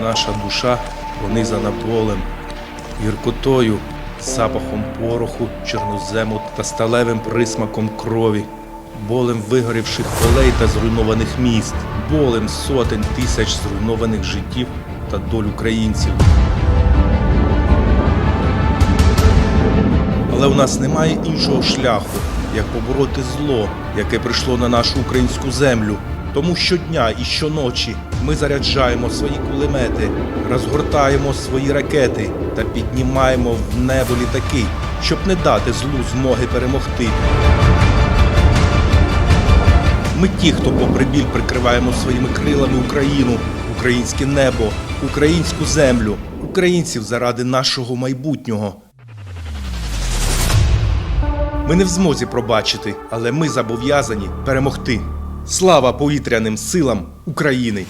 Наша душа пронизана болем, гіркотою, запахом пороху, чорнозему та сталевим присмаком крові, болем вигорівших полей та зруйнованих міст, болем сотень тисяч зруйнованих життів та доль українців. Але у нас немає іншого шляху, як побороти зло, яке прийшло на нашу українську землю. Тому щодня і щоночі ми заряджаємо свої кулемети, розгортаємо свої ракети та піднімаємо в небо літаки, щоб не дати злу змоги перемогти. Ми ті, хто попри біль прикриваємо своїми крилами Україну, українське небо, українську землю, українців заради нашого майбутнього. Ми не в змозі пробачити, але ми зобов'язані перемогти. Слава повітряним силам України!